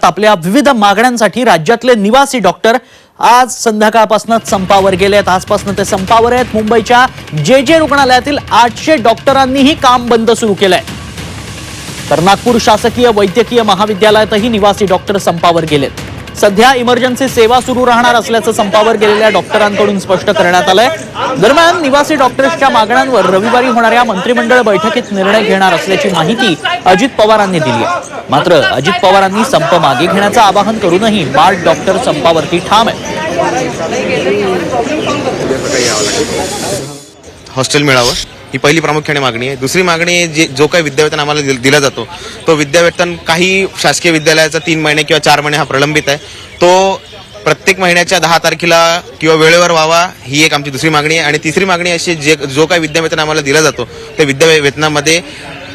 राज्यात आपल्या विविध मागण्यांसाठी राज्यातले निवासी डॉक्टर आज संध्याकाळपासूनच संपावर गेले आहेत. आजपासून ते संपावर आहेत. मुंबईच्या जे जे रुग्णालयातील आठशे डॉक्टरांनीही काम बंद सुरू केलंय. तर नागपूर शासकीय वैद्यकीय महाविद्यालयातही निवासी डॉक्टर संपावर गेलेत. सध्या इमर्जन्सी सेवा सुरू राहणार असल्याचं संपावर गेलेल्या डॉक्टरांकडून स्पष्ट करण्यात आलंय. दरम्यान निवासी डॉक्टर्सच्या मागण्यांवर रविवारी होणाऱ्या मंत्रिमंडळ बैठकीत निर्णय घेणार असल्याची माहिती अजित पवारांनी दिली आहे. मात्र अजित पवारांनी संप मागे घेण्याचं आवाहन करूनही बाल डॉक्टर संपावरती ठाम आहे. हॉस्टेल मिळावं ही पहिली प्रामुख्याने मागणी आहे. दुसरी मागणी जे जो काही विद्यावेतन आम्हाला दिला जातो तो विद्यावेतन काही शासकीय विद्यालयाचा तीन महिने किंवा चार महिने हा प्रलंबित आहे. तो प्रत्येक महिन्याच्या दहा तारखेला किंवा वेळेवर व्हावा ही एक आमची दुसरी मागणी आहे. आणि तिसरी मागणी अशी जे जो काही विद्यावेतन आम्हाला दिला जातो त्या विद्यावेतनामध्ये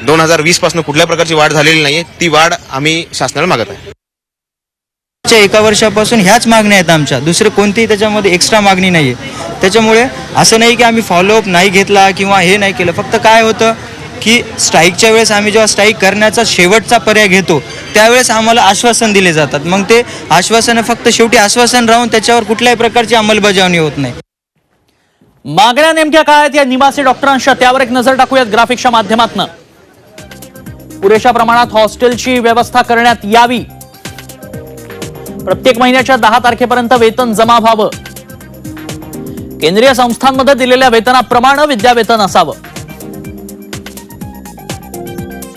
दोन हजार वीसपासून कुठल्या प्रकारची वाढ झालेली नाही ती वाढ आम्ही शासनाला मागत आहे. च्या एका वर्षापासून ह्याच मागण्या आहेत आमच्या. दुसरं कोणतीही त्याच्यामध्ये एक्स्ट्रा मागणी नाही आहे त्याच्यामुळे असं नाही की आम्ही फॉलोअप नाही घेतला किंवा हे नाही केलं. फक्त काय होतं की स्ट्राईकच्या वेळेस आम्ही जेव्हा स्ट्राईक करण्याचा शेवटचा पर्याय घेतो त्यावेळेस आम्हाला आश्वासन दिले जातात. मग ते आश्वासन फक्त शेवटी आश्वासन राहून त्याच्यावर कुठल्याही प्रकारची अंमलबजावणी होत नाही. मागण्या नेमक्या काय आहेत या निवासी डॉक्टरांच्या त्यावर एक नजर टाकूयात ग्राफिकच्या माध्यमातून. पुरेशा प्रमाणात हॉस्टेलची व्यवस्था करण्यात यावी. प्रत्येक महिन्याच्या दहा तारखेपर्यंत वेतन जमा व्हावं. केंद्रीय संस्थांमध्ये दिलेल्या वेतनाप्रमाणे विद्यावेतन असावं.